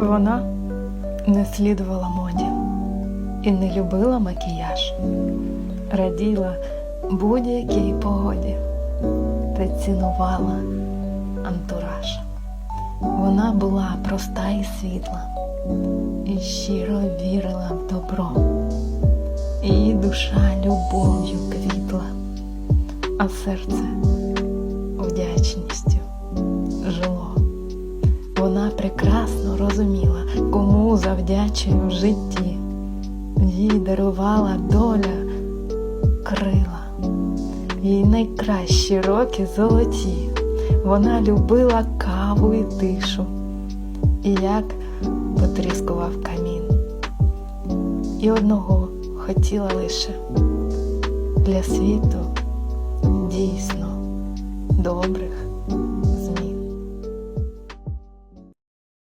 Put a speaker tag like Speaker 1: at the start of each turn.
Speaker 1: Вона не слідувала моді і не любила макіяж, раділа будь-якій погоді та цінувала антураж. Вона була проста і світла, і щиро вірила в добро. Її душа любов'ю квітла, а серце вдячністю жило. Вона прекрасно розуміла, кому завдячує в житті. Їй дарувала доля крила, їй найкращі роки золоті. Вона любила каву і тишу, і як потріскував камін. І одного хотіла лише для світу дійсно добрих